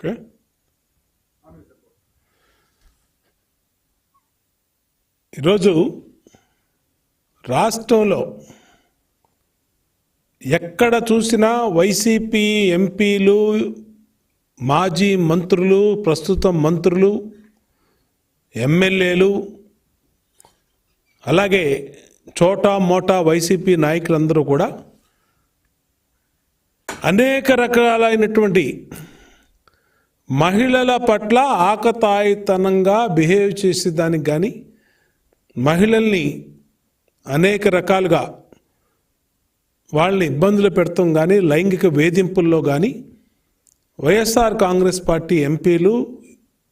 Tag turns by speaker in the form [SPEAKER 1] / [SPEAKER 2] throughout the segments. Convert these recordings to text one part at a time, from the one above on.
[SPEAKER 1] Okay. ఈరోజు రాష్ట్రంలో ఎక్కడ చూసినా వైసీపీ ఎంపీలు మాజీ మంత్రులు ప్రస్తుత మంత్రులు ఎమ్మెల్యేలు అలాగే చోటా మోటా వైసీపీ నాయకులందరూ కూడా అనేక రకాలైనటువంటి మహిళల పట్ల ఆకతాయితనంగా బిహేవ్ చేసేదానికి కానీ మహిళల్ని అనేక రకాలుగా వాళ్ళని ఇబ్బందులు పెడతాం కానీ లైంగిక వేధింపుల్లో కానీ వైఎస్ఆర్ కాంగ్రెస్ పార్టీ ఎంపీలు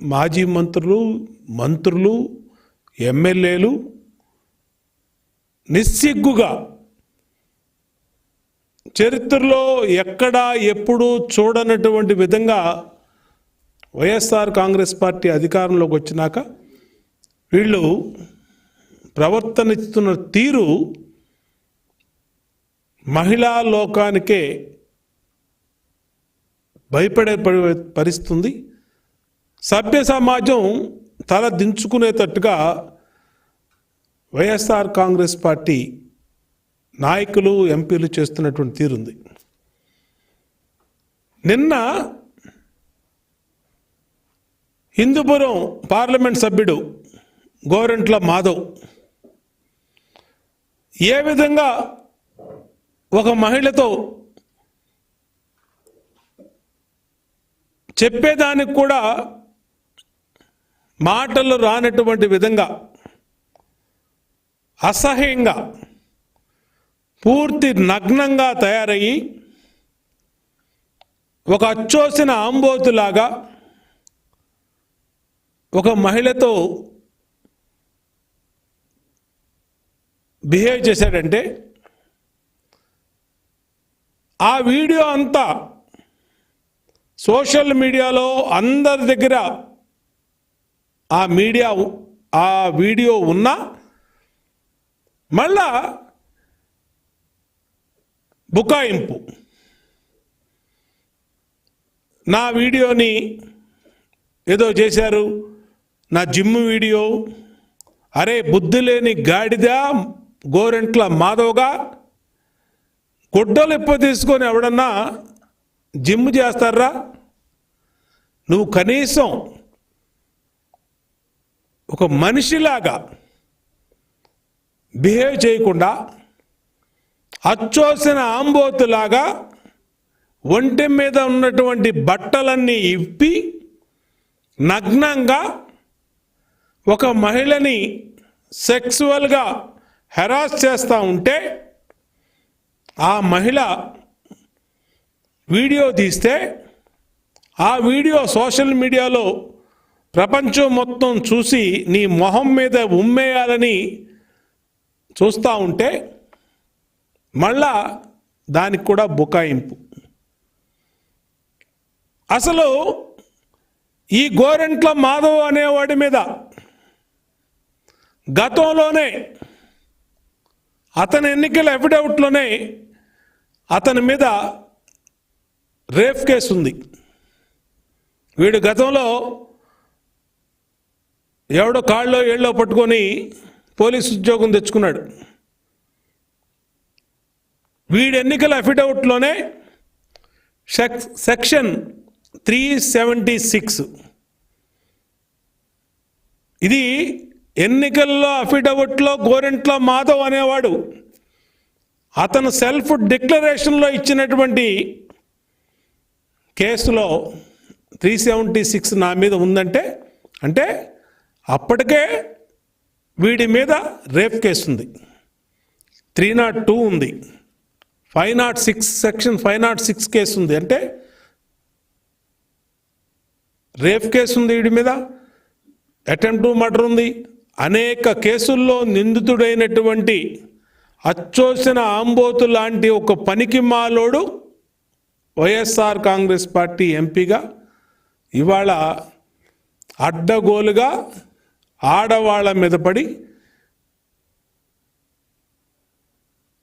[SPEAKER 1] మాజీ మంత్రులు మంత్రులు ఎమ్మెల్యేలు నిస్సిగ్గుగా చరిత్రలో ఎక్కడా ఎప్పుడూ చూడనటువంటి విధంగా వైఎస్ఆర్ కాంగ్రెస్ పార్టీ అధికారంలోకి వచ్చినాక వీళ్ళు ప్రవర్తనిస్తున్న తీరు మహిళా లోకానికే భయపడే పరి- పరిస్తుంది సభ్య సమాజం తల దించుకునేటట్టుగా వైఎస్ఆర్ కాంగ్రెస్ పార్టీ నాయకులు ఎంపీలు చేస్తున్నటువంటి తీరుంది. నిన్న హిందూపురం పార్లమెంట్ సభ్యుడు గోరంట్ల మాధవ్. ఏ విధంగా ఒక మహిళతో చెప్పేదానికి కూడా మాటలు రానటువంటి విధంగా అసహ్యంగా పూర్తి నగ్నంగా తయారయ్యి ఒక అచ్చోసిన ఆంబోతులాగా ఒక మహిళతో బిహేవ్ చేశాడంటే ఆ వీడియో అంతా సోషల్ మీడియాలో అందరి దగ్గర ఆ మీడియా ఆ వీడియో ఉన్నా మళ్ళా బుకాయింపు. నా వీడియోని ఏదో చేశారు. నా జిమ్ వీడియో. అరే బుద్ధి లేని గాడిద గోరెంట్ల మాధవ్గా గుడ్డలు ఎప్పు తీసుకొని ఎవడన్నా జిమ్ చేస్తారా నువ్వు కనీసం ఒక మనిషిలాగా బిహేవ్ చేయకుండా అచ్చోసిన ఆంబోతులాగా ఒంటి మీద ఉన్నటువంటి బట్టలన్నీ ఇప్పి నగ్నంగా ఒక మహిళని సెక్సువల్గా హెరాస్ చేస్తూ ఉంటే ఆ మహిళ వీడియో తీస్తే ఆ వీడియో సోషల్ మీడియాలో ప్రపంచం మొత్తం చూసి నీ మొహం మీద ఉమ్మేయాలని చూస్తూ ఉంటే మళ్ళా దానికి కూడా బుకాయింపు. అసలు ఈ గోరెంట్ల మాధవ్ అనేవాడి మీద గతంలోనే అతని ఎన్నికల అఫిడవిట్లోనే అతని మీద రేప్ కేసు ఉంది. వీడు గతంలో ఎవడో కాళ్ళలో ఏళ్ళో పట్టుకొని పోలీస్ ఉద్యోగం తెచ్చుకున్నాడు. వీడి ఎన్నికల అఫిడవిట్లోనే sec section three seventy six. ఇది ఎన్నికల్లో అఫిడవిట్లో గోరెంట్లో మాధవ్ అనేవాడు అతను సెల్ఫ్ డిక్లరేషన్లో ఇచ్చినటువంటి కేసులో త్రీ సెవెంటీ సిక్స్ నా మీద ఉందంటే అంటే అప్పటికే వీడి మీద రేప్ కేసు ఉంది త్రీ నాట్ టూ ఉంది. Five not six section five not six case ఉంది అంటే రేప్ కేసు ఉంది వీడి మీద అటెంప్ట్ మర్డర్ ఉంది. అనేక కేసుల్లో నిందితుడైనటువంటి అచ్చోసిన ఆంబోతు లాంటి ఒక పనికి మాలోడు వైఎస్ఆర్ కాంగ్రెస్ పార్టీ ఎంపీగా ఇవాళ అడ్డగోలుగా ఆడవాళ్ళ మీద పడి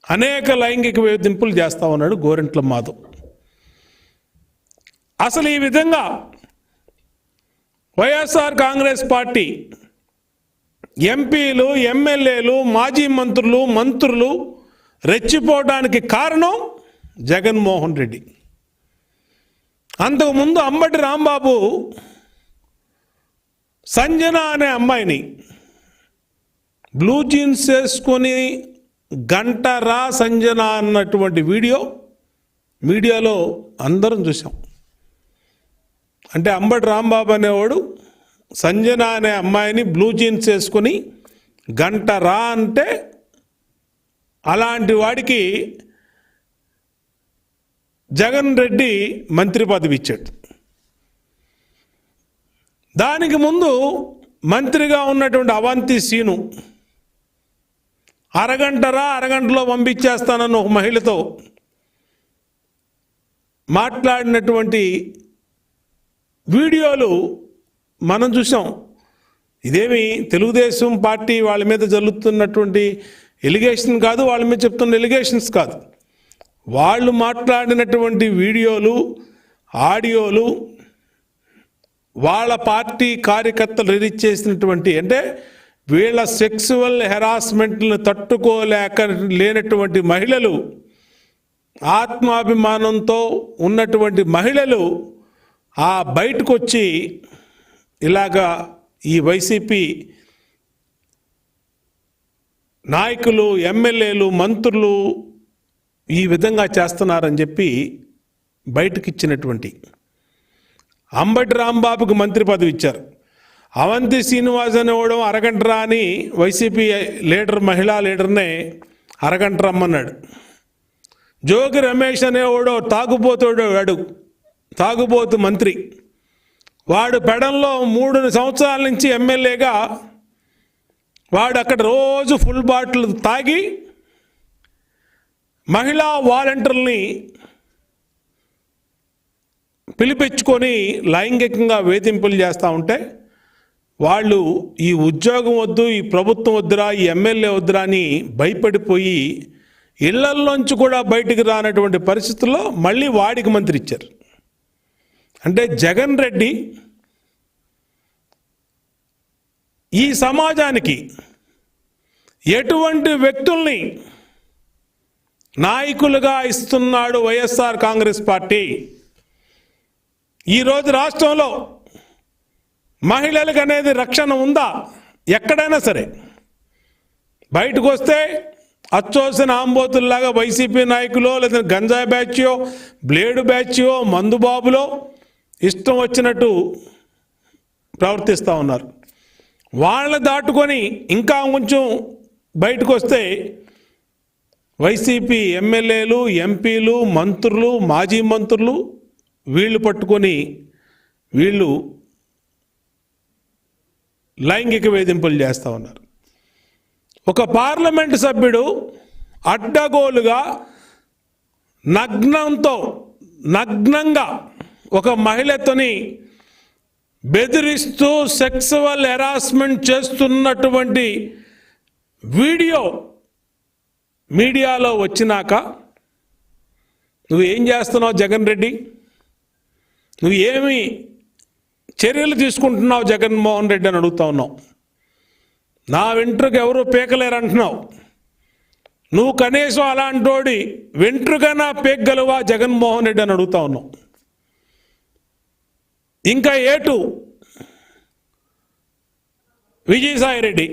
[SPEAKER 1] అనేక లైంగిక వేధింపులు చేస్తా ఉన్నాడు గోరింట్ల మాధవ్. అసలు ఈ విధంగా వైఎస్ఆర్ కాంగ్రెస్ పార్టీ ఎంపీలు ఎమ్మెల్యేలు మాజీ మంత్రులు మంత్రులు రెచ్చిపోవడానికి కారణం జగన్మోహన్ రెడ్డి. అంతకుముందు అంబటి రాంబాబు సంజన అనే అమ్మాయిని బ్లూ జీన్స్ వేసుకొని గంట రా సంజన అన్నటువంటి వీడియో మీడియాలో అందరం చూసాం. అంటే అంబటి రాంబాబు అనేవాడు సంజన అనే అమ్మాయిని బ్లూ జీన్స్ వేసుకొని గంట రా అంటే అలాంటి వాడికి జగన్ రెడ్డి మంత్రి పదవి ఇచ్చాడు. దానికి ముందు మంత్రిగా ఉన్నటువంటి అవంతి సీను అరగంటరా అరగంటలో పంపించేస్తానన్న ఒక మహిళతో మాట్లాడినటువంటి వీడియోలు మనం చూసాం. ఇదేమి తెలుగుదేశం పార్టీ వాళ్ళ మీద జరుగుతున్నటువంటి ఎలిగేషన్ కాదు వాళ్ళ మీద చెప్తున్న ఎలిగేషన్స్ కాదు. వాళ్ళు మాట్లాడినటువంటి వీడియోలు ఆడియోలు వాళ్ళ పార్టీ కార్యకర్తలు రిలీజ్ చేసినటువంటి అంటే వీళ్ళ సెక్సువల్ హెరాస్మెంట్లను తట్టుకోలేక లేనటువంటి మహిళలు ఆత్మాభిమానంతో ఉన్నటువంటి మహిళలు ఆ బయటకు వచ్చి ఇలాగా ఈ వైసీపీ నాయకులు ఎమ్మెల్యేలు మంత్రులు ఈ విధంగా చేస్తున్నారని చెప్పి బయటకిచ్చినటువంటి అంబటి రాంబాబుకు మంత్రి పదవి ఇచ్చారు. అవంతి శ్రీనివాస్ అనేవాడు అరగంట రాని వైసీపీ లీడర్ మహిళా లీడర్నే అరగంట రమ్మన్నాడు. జోగి రమేష్ అనేవాడు తాగుబోతుడు వాడు తాగుబోతు మంత్రి. వాడు పెడంలో మూడు సంవత్సరాల నుంచి ఎమ్మెల్యేగా వాడు అక్కడ రోజు ఫుల్ బాటిల్ తాగి మహిళా వాలంటీర్ని పిలిపించుకొని లైంగికంగా వేధింపులు చేస్తూ ఉంటే వాళ్ళు ఈ ఉద్యోగం వద్దు ఈ ప్రభుత్వం వద్దురా ఈ ఎమ్మెల్యే వద్దురా అని భయపడిపోయి ఇళ్ళల్లోంచి కూడా బయటికి రానటువంటి పరిస్థితుల్లో మళ్ళీ వాడికి మంత్రి ఇచ్చారు. అంటే జగన్ రెడ్డి ఈ సమాజానికి ఎటువంటి వ్యక్తుల్ని నాయకులుగా ఇస్తున్నాడు వైఎస్ఆర్ కాంగ్రెస్ పార్టీ? ఈరోజు రాష్ట్రంలో మహిళలకు అనేది రక్షణ ఉందా? ఎక్కడైనా సరే. బయటకు వస్తే అచ్చోసిన ఆంబోతుల్లాగా వైసీపీ నాయకులో లేదా గంజాయి బ్యాచ్యో బ్లేడు బ్యాచ్యో మందుబాబులో ఇష్టం వచ్చినట్టు ప్రవర్తిస్తూ ఉన్నారు. వాళ్ళని దాటుకొని ఇంకా కొంచెం బయటకు వస్తే వైసీపీ ఎమ్మెల్యేలు ఎంపీలు మంత్రులు మాజీ మంత్రులు వీళ్ళు పట్టుకొని వీళ్ళు లైంగిక వేధింపులు చేస్తూ ఉన్నారు. ఒక పార్లమెంటు సభ్యుడు అడ్డగోలుగా నగ్నంతో నగ్నంగా ఒక మహిళతోని బెదిరిస్తూ సెక్సువల్ హెరాస్మెంట్ చేస్తున్నటువంటి వీడియో మీడియాలో వచ్చినాక నువ్వు ఏం చేస్తున్నావు జగన్ రెడ్డి? నువ్వు ఏమి చర్యలు తీసుకుంటున్నావు జగన్మోహన్ రెడ్డి అని అడుగుతా ఉన్నావు. నా వెంట్రుకు ఎవరు పీకలేరు అంటున్నావు నువ్వు కనీసం అలాంటోడి వెంట్రుకైనా పీకగలవా జగన్మోహన్ రెడ్డి అని అడుగుతా ఉన్నావు. ఇంకా ఏటు? విజయసాయి రెడ్డి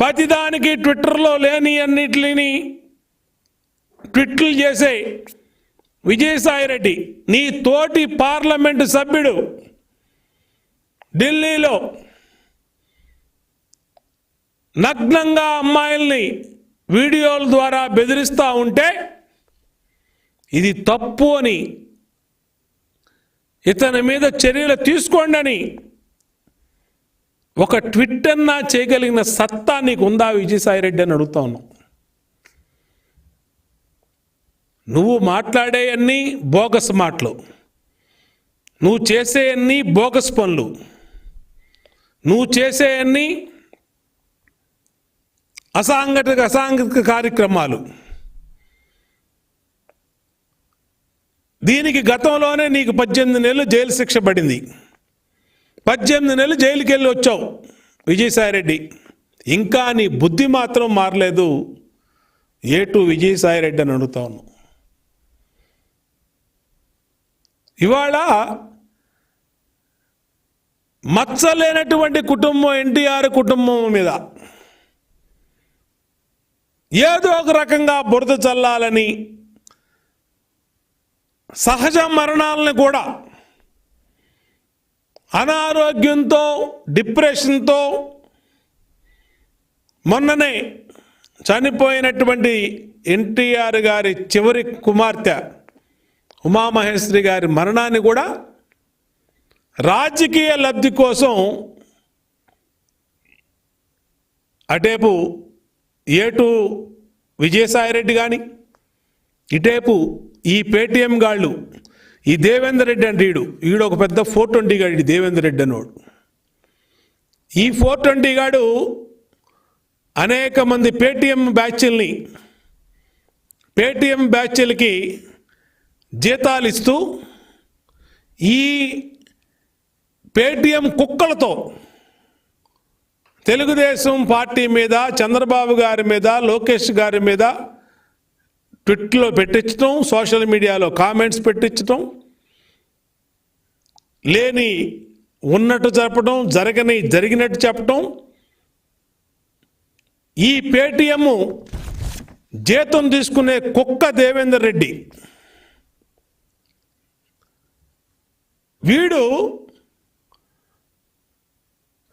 [SPEAKER 1] ప్రతిదానికి ట్విట్టర్లో లేని అన్నిటిని ట్విట్లు చేసే విజయసాయి రెడ్డి నీ తోటి పార్లమెంటు సభ్యుడు ఢిల్లీలో నగ్నంగా అమ్మాయిల్ని వీడియోల ద్వారా బెదిరిస్తూ ఉంటే ఇది తప్పు అని ఇతని మీద చర్యలు తీసుకోండి అని. ఒక ట్విట్ అన్నా చేయగలిగిన సత్తా నీకు ఉందా విజయసాయిరెడ్డి అని అడుగుతా ఉన్నావు నువ్వు మాట్లాడే అన్ని బోగస్ మాటలు. నువ్వు చేసే అన్ని బోగస్ పనులు. నువ్వు చేసే అన్ని అసాంఘటిక అసాంఘిక కార్యక్రమాలు. దీనికి గతంలోనే నీకు పద్దెనిమిది నెలలు జైలు శిక్ష పడింది. పద్దెనిమిది నెలలు జైలుకి వెళ్ళి వచ్చావు విజయసాయిరెడ్డి. ఇంకా నీ బుద్ధి మాత్రం మారలేదు. ఏ టు విజయసాయిరెడ్డి అని అడుగుతాను ఇవాళ మచ్చలేనటువంటి కుటుంబం ఎన్టీఆర్ కుటుంబం మీద ఏదో ఒక రకంగా బురద చల్లాలని సహజ మరణాలను కూడా అనారోగ్యంతో డిప్రెషన్తో మొన్ననే చనిపోయినటువంటి ఎన్టీఆర్ గారి చివరి కుమార్తె ఉమామహేశ్వరి గారి మరణాన్ని కూడా రాజకీయ లబ్ధి కోసం అటేపు ఏటు విజయసాయిరెడ్డి కానీ ఇటేపు ఈ పేటీఎం గాళ్ళు ఈ దేవేందర్ రెడ్డి అంటే ఈడు. ఈడు ఒక పెద్ద ఫోర్ ట్వంటీ గాడు ఈ దేవేందర్ రెడ్డి అన్నోడు. ఈ ఫోర్ ట్వంటీ గాడు అనేక మంది పేటీఎం బ్యాచ్ల్ని పేటీఎం బ్యాచ్లకి జీతాలు ఇస్తూ ఈ పేటీఎం కుక్కలతో తెలుగుదేశం పార్టీ మీద చంద్రబాబు గారి మీద లోకేష్ గారి మీద ట్విట్లో పెట్టించడం సోషల్ మీడియాలో కామెంట్స్ పెట్టించడం లేని ఉన్నట్టు చెప్పడం జరగని జరిగినట్టు చెప్పడం ఈ పేటీఎం జీతం తీసుకునే కుక్క దేవేందర్ రెడ్డి. వీడు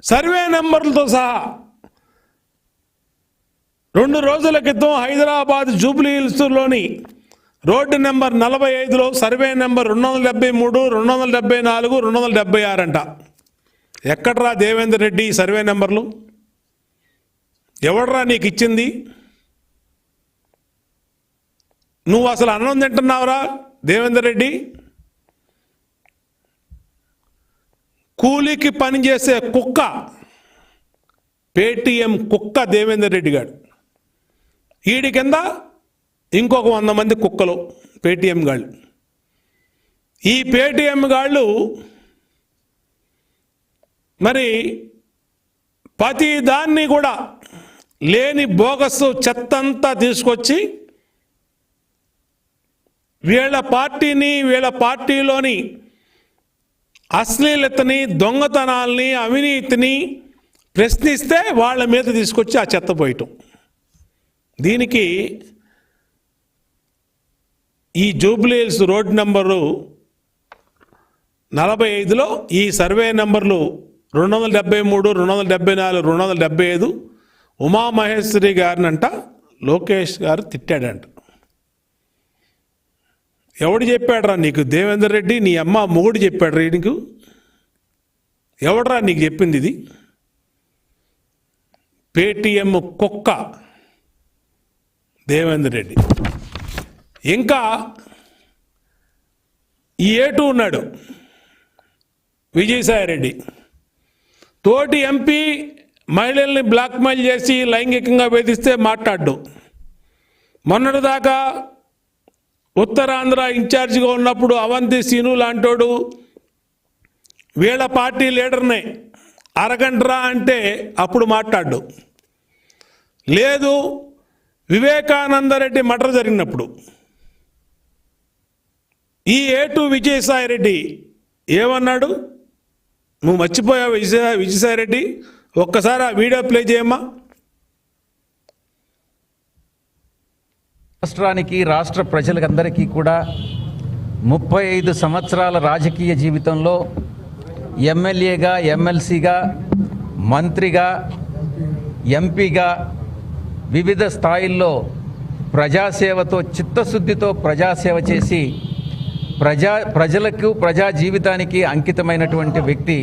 [SPEAKER 1] సర్వే నెంబర్లతో సహా రెండు రోజుల క్రితం హైదరాబాద్ జూబ్లీ హిల్స్లోని రోడ్డు నెంబర్ నలభై ఐదులో సర్వే నెంబర్ రెండు వందల డెబ్బై మూడు రెండు వందల డెబ్బై నాలుగు రెండు వందల డెబ్బై ఆరు అంట ఎక్కడ్రా దేవేందర్ రెడ్డి సర్వే నెంబర్లు? ఎవడ్రా నీకు ఇచ్చింది? నువ్వు అసలు అన్నం తింటున్నావురా దేవేందర్ రెడ్డి? కూలీకి పనిచేసే కుక్క పేటీఎం కుక్క దేవేందర్ రెడ్డి గారు ఈడి కింద ఇంకొక వంద మంది కుక్కలు పేటీఎం గాళ్ళు. ఈ పేటీఎం గాళ్ళు మరి ప్రతి దాన్ని కూడా లేని బోగస్ చెత్తంతా తీసుకొచ్చి వీళ్ళ పార్టీని వీళ్ళ పార్టీలోని అశ్లీలతని దొంగతనాల్ని అవినీతిని ప్రశ్నిస్తే వాళ్ళ మీద తీసుకొచ్చి ఆ చెత్త పోయటం. దీనికి ఈ జూబ్లీహిల్స్ రోడ్ నంబరు నలభై ఐదులో ఈ సర్వే నంబర్లు రెండు వందల డెబ్బై మూడు రెండు వందల డెబ్బై నాలుగు రెండు వందల డెబ్బై ఐదు ఉమామహేశ్వరి గారినంట లోకేష్ గారు తిట్టాడంట. ఎవడు చెప్పాడురా నీకు? దేవేందర్ రెడ్డి నీ అమ్మ మొగుడు చెప్పాడు రా నీకు? ఎవడరా నీకు చెప్పింది ఇది? పేటిఎం కుక్క. దేవేందర్ రెడ్డి. ఇంకా ఈ ఏటు ఉన్నాడు విజయసాయిరెడ్డి తోటి ఎంపీ మహిళల్ని బ్లాక్మెయిల్ చేసి లైంగికంగా వేధిస్తే మాట్లాడ్డు. మొన్నటిదాకా ఉత్తరాంధ్ర ఇన్ఛార్జిగా ఉన్నప్పుడు అవంతి సీను లాంటోడు వీళ్ళ పార్టీ లీడర్నే అరగంటరా అంటే అప్పుడు మాట్లాడు లేదు వివేకానందరెడ్డి మర్డర్ జరిగినప్పుడు ఈ ఏటు విజయసాయిరెడ్డి ఏమన్నాడు? నువ్వు మర్చిపోయావు విజయ విజయసాయిరెడ్డి. ఒక్కసారి ఆ వీడియో ప్లే చేయమ్మా.
[SPEAKER 2] రాష్ట్రానికి రాష్ట్ర ప్రజలందరికీ కూడా ముప్పై ఐదు సంవత్సరాల రాజకీయ జీవితంలో ఎమ్మెల్యేగా ఎమ్మెల్సీగా మంత్రిగా ఎంపీగా వివిధ స్థాయిల్లో ప్రజాసేవతో చిత్తశుద్ధితో ప్రజాసేవ చేసి ప్రజా ప్రజలకు ప్రజా జీవితానికి అంకితమైనటువంటి వ్యక్తి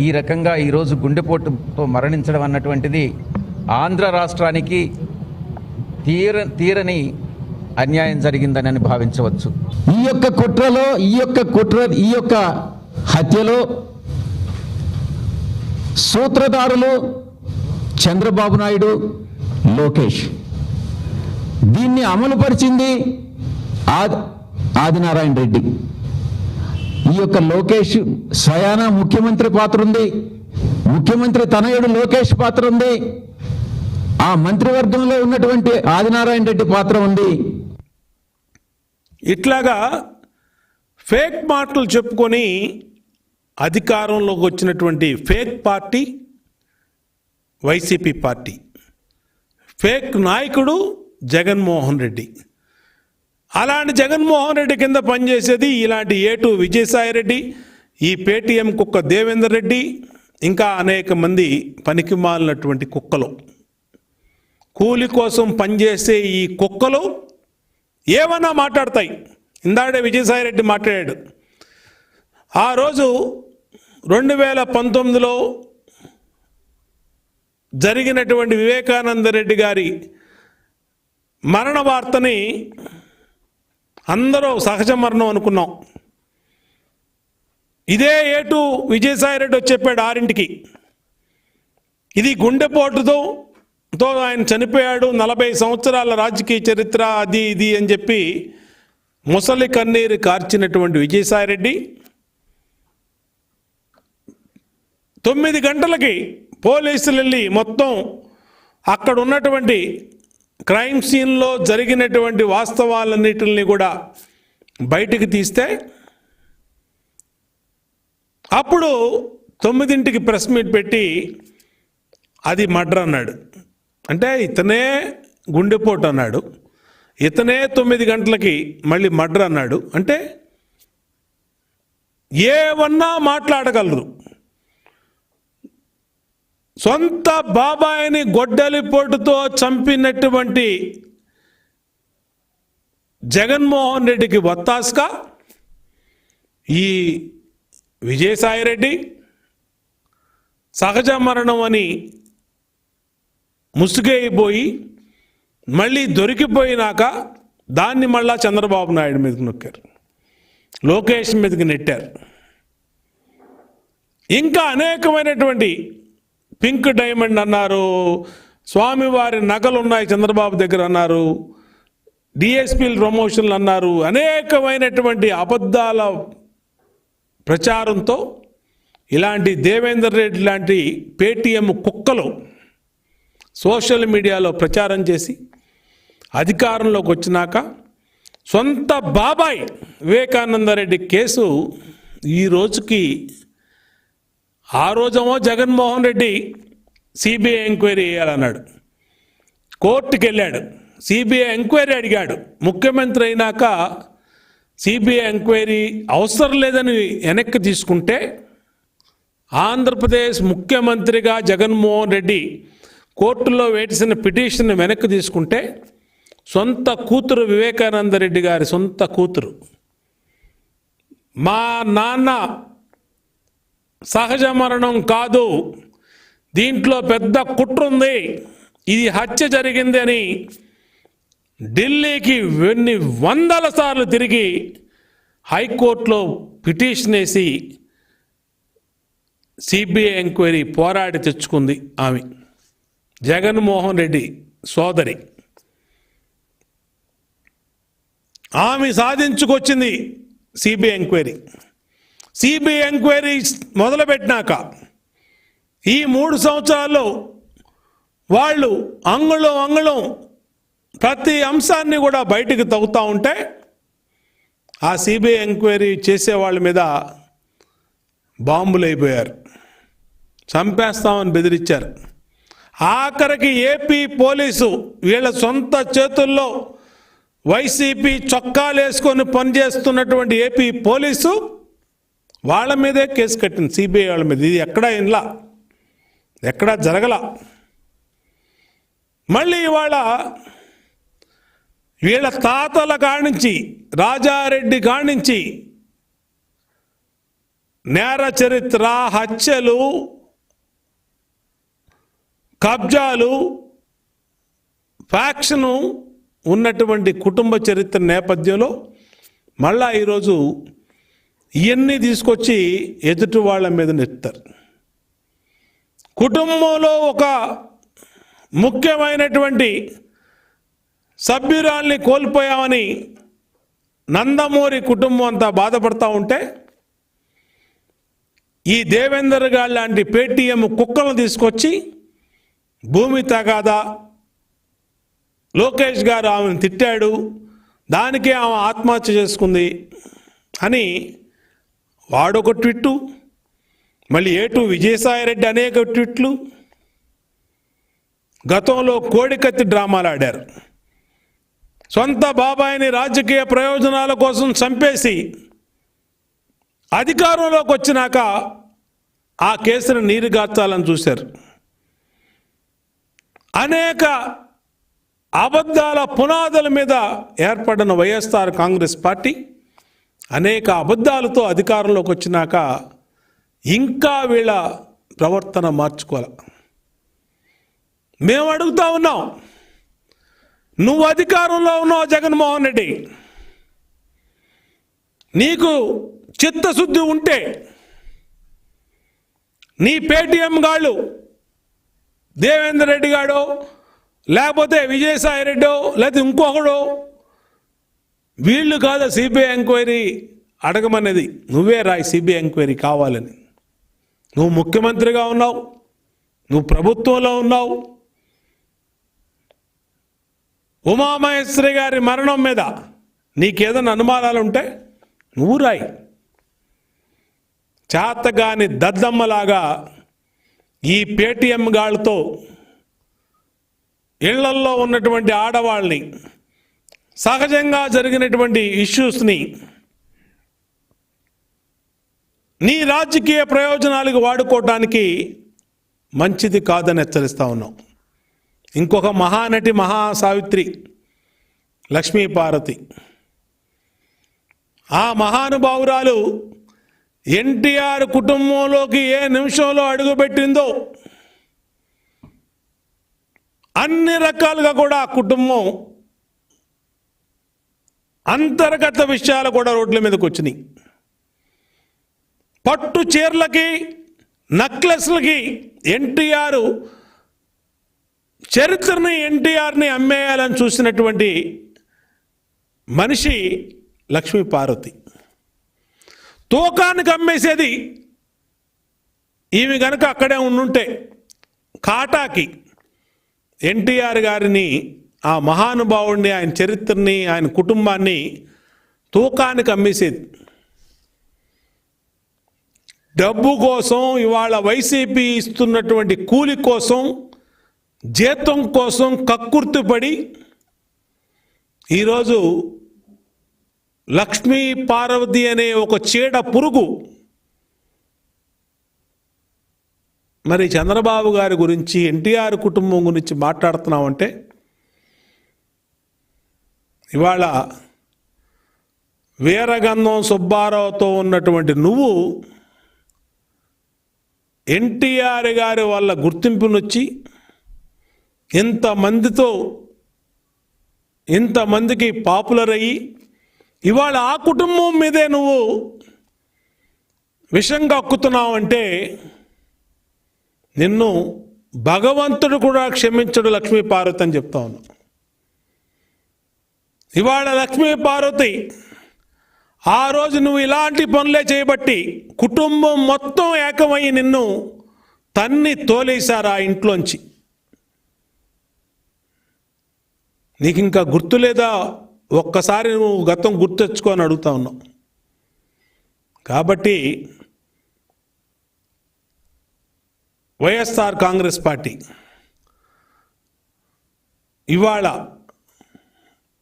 [SPEAKER 2] ఈ రకంగా ఈరోజు గుండెపోటుతో మరణించడం అన్నటువంటిది ఆంధ్ర రాష్ట్రానికి తీర తీరని అన్యాయం జరిగిందని భావించవచ్చు.
[SPEAKER 3] ఈ యొక్క కుట్రలో ఈ యొక్క కుట్ర ఈ యొక్క హత్యలో సూత్రధారులు చంద్రబాబు నాయుడు లోకేష్. దీన్ని అమలుపరిచింది ఆది ఆదినారాయణ రెడ్డి. ఈ యొక్క లోకేష్ స్వయాన ముఖ్యమంత్రి పాత్ర ఉంది. ముఖ్యమంత్రి తనయుడు లోకేష్ పాత్ర ఉంది. ఆ మంత్రివర్గంలో ఉన్నటువంటి ఆదినారాయణ రెడ్డి పాత్ర ఉంది.
[SPEAKER 1] ఇట్లాగా ఫేక్ మాటలు చెప్పుకొని అధికారంలోకి వచ్చినటువంటి fake party YCP party. Fake నాయకుడు జగన్మోహన్ రెడ్డి. అలాంటి జగన్మోహన్ రెడ్డి కింద పనిచేసేది ఇలాంటి ఏటు విజయసాయి రెడ్డి ఈ పేటీఎం కుక్క దేవేందర్ రెడ్డి ఇంకా అనేక మంది పనికి మాలినటువంటి కుక్కలు. కూలి కోసం పనిచేసే ఈ కుక్కలు ఏమన్నా మాట్లాడతాయి. ఇందాడే విజయసాయి రెడ్డి మాట్లాడాడు. ఆ రోజు రెండు వేల పంతొమ్మిదిలో జరిగినటువంటి వివేకానంద రెడ్డి గారి మరణ వార్తని అందరూ సహజ మరణం అనుకున్నాం. ఇదే ఏటు విజయసాయి రెడ్డి వచ్చి చెప్పాడు ఆరింటికి. ఇది గుండెపోటుతో తో ఆయన చనిపోయాడు నలభై సంవత్సరాల రాజకీయ చరిత్ర అది ఇది అని చెప్పి ముసలి కన్నీరు కార్చినటువంటి విజయసాయిరెడ్డి తొమ్మిది గంటలకి పోలీసులు వెళ్ళి మొత్తం అక్కడ ఉన్నటువంటి క్రైమ్ సీన్లో జరిగినటువంటి వాస్తవాలన్నిటిని కూడా బయటికి తీస్తే అప్పుడు తొమ్మిదింటికి ప్రెస్ మీట్ పెట్టి అది మర్డర్ అన్నాడు. అంటే ఇతనే గుండెపోటు అన్నాడు. ఇతనే తొమ్మిది గంటలకి మళ్ళీ మర్డర్ అన్నాడు. అంటే ఏమన్నా మాట్లాడగలరు. సొంత బాబాయిని గొడ్డలిపోటుతో చంపినటువంటి జగన్మోహన్ రెడ్డికి వత్తాసుగా ఈ విజయసాయిరెడ్డి సహజ మరణం అని ముసుగైపోయి మళ్ళీ దొరికిపోయినాక దాన్ని మళ్ళా చంద్రబాబు నాయుడు మీదకి నొక్కారు. లోకేష్ మీదకి నెట్టారు. ఇంకా అనేకమైనటువంటి పింక్ డైమండ్ అన్నారు. స్వామివారి నగలు ఉన్నాయి చంద్రబాబు దగ్గర అన్నారు. డిఎస్పీల ప్రమోషన్లు అన్నారు. అనేకమైనటువంటి అబద్ధాల ప్రచారంతో ఇలాంటి దేవేందర్ రెడ్డి లాంటి పేటీఎం కుక్కలు సోషల్ మీడియాలో ప్రచారం చేసి అధికారంలోకి వచ్చినాక సొంత బాబాయ్ వివేకానందరెడ్డి కేసు ఈ రోజుకి ఆ రోజేమో జగన్మోహన్ రెడ్డి సిబిఐ ఎంక్వైరీ చేయాలన్నాడు. కోర్టుకి వెళ్ళాడు. సిబిఐ ఎంక్వైరీ అడిగాడు. ముఖ్యమంత్రి అయినాక సిబిఐ ఎంక్వైరీ అవసరం లేదని వెనక్కి తీసుకుంటే ఆంధ్రప్రదేశ్ ముఖ్యమంత్రిగా జగన్మోహన్ రెడ్డి కోర్టులో వేసిన పిటిషన్ వెనక్కి తీసుకుంటే సొంత కూతురు వివేకానంద రెడ్డి గారి సొంత కూతురు. మా నాన్న సహజ మరణం కాదు. దీంట్లో పెద్ద కుట్ర ఉంది. ఇది హత్య జరిగింది అని ఢిల్లీకి ఎన్ని వందల సార్లు తిరిగి హైకోర్టులో పిటిషన్ వేసి సిబిఐ ఎంక్వైరీ పోరాడి తెచ్చుకుంది ఆమె. జగన్మోహన్ రెడ్డి సోదరి. ఆమె సాధించుకొచ్చింది సిబిఐ ఎంక్వైరీ. సిబిఐ ఎంక్వైరీ మొదలుపెట్టినాక ఈ మూడు సంవత్సరాల్లో వాళ్ళు అంగుళం అంగుళం ప్రతి అంశాన్ని కూడా బయటికి తవ్వుతూ ఉంటే ఆ సిబిఐ ఎంక్వైరీ చేసే వాళ్ళ మీద బాంబులు అయిపోయారు చంపేస్తామని బెదిరించారు. ఆఖరికి ఏపీ పోలీసు వీళ్ళ సొంత చేతుల్లో వైసీపీ చొక్కాలు వేసుకొని పనిచేస్తున్నటువంటి ఏపీ పోలీసు వాళ్ళ మీదే కేసు కట్టింది సిబిఐ వాళ్ళ మీద. ఇది ఎక్కడా ఇన్లా ఎక్కడా జరగల. మళ్ళీ ఇవాళ వీళ్ళ తాతల కానించి రాజారెడ్డి కానించి నేర చరిత్ర హత్యలు కబ్జాలు ఫ్యాక్షను ఉన్నటువంటి కుటుంబ చరిత్ర నేపథ్యంలో మళ్ళా ఈరోజు ఇవన్నీ తీసుకొచ్చి ఎదుటి వాళ్ళ మీద నెత్తారు కుటుంబంలో ఒక ముఖ్యమైనటువంటి సభ్యురాల్ని కోల్పోయామని నందమూరి కుటుంబం అంతా బాధపడతా ఉంటే ఈ దేవేందర్ గారు లాంటి పేటీఎం కుక్కలను తీసుకొచ్చి భూమి తగాదా లోకేష్ గారు ఆమెను తిట్టాడు దానికే ఆమె ఆత్మహత్య చేసుకుంది అని వాడొక ట్విట్టు మళ్ళీ ఏటు విజయసాయిరెడ్డి అనేక ట్విట్లు. గతంలో కోడికత్తి డ్రామాలు ఆడారు. సొంత బాబాయిని రాజకీయ ప్రయోజనాల కోసం చంపేసి అధికారంలోకి వచ్చినాక ఆ కేసును నీరుగార్చాలని చూశారు. అనేక అబద్ధాల పునాదుల మీద ఏర్పడిన వైఎస్ఆర్ కాంగ్రెస్ పార్టీ అనేక అబద్ధాలతో అధికారంలోకి వచ్చినాక ఇంకా వీళ్ళ ప్రవర్తన మార్చుకోవాలి. మేము అడుగుతా ఉన్నాం నువ్వు అధికారంలో ఉన్నావు జగన్మోహన్ రెడ్డి. నీకు చిత్తశుద్ధి ఉంటే నీ పేటీఎం గాళ్ళు దేవేందర్ రెడ్డి గాడో లేకపోతే విజయసాయి రెడ్డో లేకపోతే ఇంకొకడో వీళ్ళు కాదు సిబిఐ ఎంక్వైరీ అడగమనేది. నువ్వే రాయి సిబిఐ ఎంక్వైరీ కావాలని. నువ్వు ముఖ్యమంత్రిగా ఉన్నావు. నువ్వు ప్రభుత్వంలో ఉన్నావు. ఉమామహేశ్వరి గారి మరణం మీద నీకేదైనా అనుమానాలు ఉంటే నువ్వు రాయి. చేతగాని దద్దమ్మలాగా ఈ పేటీఎం గాళ్ళతో ఇళ్ళల్లో ఉన్నటువంటి ఆడవాళ్ళని సహజంగా జరిగినటువంటి ఇష్యూస్ని నీ రాజకీయ ప్రయోజనాలకు వాడుకోవటానికి మంచిది కాదని హెచ్చరిస్తా ఉన్నాం. ఇంకొక మహానటి మహా సావిత్రి ఆ మహానుభావురాలు ఎన్టీఆర్ కుటుంబంలోకి ఏ నిమిషంలో అడుగుపెట్టిందో అన్ని రకాలుగా కూడా ఆ కుటుంబం అంతర్గత విషయాలు కూడా రోడ్ల మీదకి వచ్చినాయి. పట్టు చీరలకి నక్లెస్లకి ఎన్టీఆర్ చరిత్రని ఎన్టీఆర్ని అమ్మేయాలని చూసినటువంటి మనిషి లక్ష్మీ పార్వతి. తూకానికి అమ్మేసేది ఈమె గనక అక్కడే ఉండుంటే కాటాకి ఎన్టీఆర్ గారిని ఆ మహానుభావుడిని ఆయన చరిత్రని ఆయన కుటుంబాన్ని తూకానికి అమ్మేసేది. డబ్బు కోసం ఇవాళ వైసీపీ ఇస్తున్నటువంటి కూలి కోసం జీతం కోసం కక్కుర్తిపడి ఈరోజు లక్ష్మీ పార్వతి అనే ఒక చీడ పురుగు మరి చంద్రబాబు గారి గురించి ఎన్టీఆర్ కుటుంబం గురించి మాట్లాడుతున్నామంటే ఇవాళ వీరగంధం సుబ్బారావుతో ఉన్నటువంటి నువ్వు ఎన్టీఆర్ గారి వల్ల గుర్తింపునొచ్చి ఇంతమందితో ఇంతమందికి పాపులర్ అయ్యి ఇవాళ ఆ కుటుంబం మీదే నువ్వు విషం కక్కుతున్నావు అంటే నిన్ను భగవంతుడు కూడా క్షమించడు లక్ష్మీ పార్వతి అని చెప్తా ఉన్నా. ఇవాళ లక్ష్మీ పార్వతి ఆ రోజు నువ్వు ఇలాంటి పనులే చేయబట్టి కుటుంబం మొత్తం ఏకమయ్యి నిన్ను తన్ని తోలేశారు ఆ ఇంట్లోంచి. నీకు ఇంకా గుర్తులేదా? ఒక్కసారి నువ్వు గతం గుర్తెచ్చుకొని అడుగుతా ఉన్నావు. కాబట్టి వైఎస్ఆర్ కాంగ్రెస్ పార్టీ ఇవాళ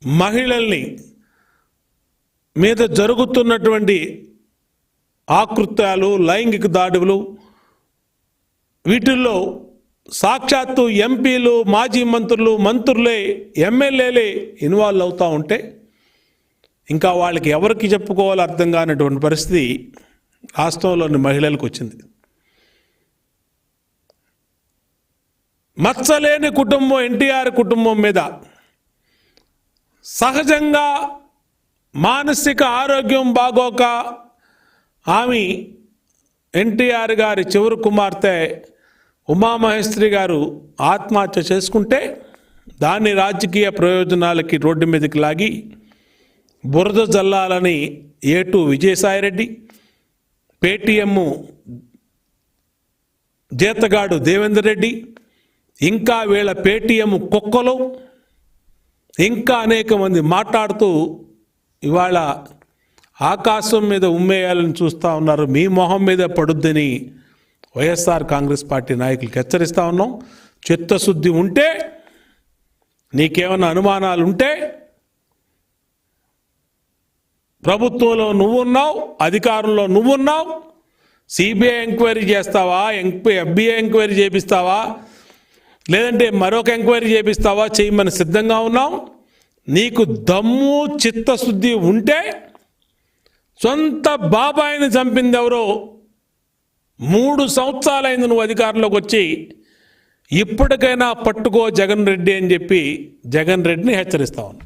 [SPEAKER 1] మహిళల్ని మీద జరుగుతున్నటువంటి ఆకృత్యాలు లైంగిక దాడులు వీటిల్లో సాక్షాత్తు ఎంపీలు మాజీ మంత్రులు మంత్రులే ఎమ్మెల్యేలే ఇన్వాల్వ్ అవుతూ ఉంటే ఇంకా వాళ్ళకి ఎవరికి చెప్పుకోవాలో అర్థం కానటువంటి పరిస్థితి రాష్ట్రంలోని మహిళలకు వచ్చింది. మచ్చలేని కుటుంబం ఎన్టీఆర్ కుటుంబం మీద సహజంగా మానసిక ఆరోగ్యం బాగోక ఆమె ఎన్టీఆర్ గారి చివరి కుమార్తె ఉమామహేశ్వరి గారు ఆత్మహత్య చేసుకుంటే దాన్ని రాజకీయ ప్రయోజనాలకి రోడ్డు మీదకి లాగి బురద జల్లాలని ఏటు విజయసాయిరెడ్డి పేటీఎం జీతగాడు దేవేందర్ రెడ్డి ఇంకా వీళ్ళ పేటీఎం కుక్కలు ఇంకా అనేక మంది మాట్లాడుతూ ఇవాళ ఆకాశం మీద ఉమ్మేయాలని చూస్తూ ఉన్నారు. మీ మొహం మీద పడుద్దని వైఎస్ఆర్ కాంగ్రెస్ పార్టీ నాయకులకు హెచ్చరిస్తూ ఉన్నాం. చిత్తశుద్ధి ఉంటే నీకేమైనా అనుమానాలు ఉంటే ప్రభుత్వంలో నువ్వున్నావు అధికారంలో నువ్వున్నావు సిబిఐ ఎంక్వైరీ చేస్తావా ఎఫ్బిఐ ఎంక్వైరీ చేపిస్తావా లేదంటే మరొక ఎంక్వైరీ చేపిస్తావా? చేయమని సిద్ధంగా ఉన్నాం. నీకు దమ్ము చిత్తశుద్ధి ఉంటే సొంత బాబాయిని చంపింది ఎవరో మూడు సంవత్సరాలైంది నువ్వు అధికారంలోకి వచ్చి ఇప్పటికైనా పట్టుకో జగన్ రెడ్డి అని చెప్పి జగన్ రెడ్డిని హెచ్చరిస్తా ఉన్నా.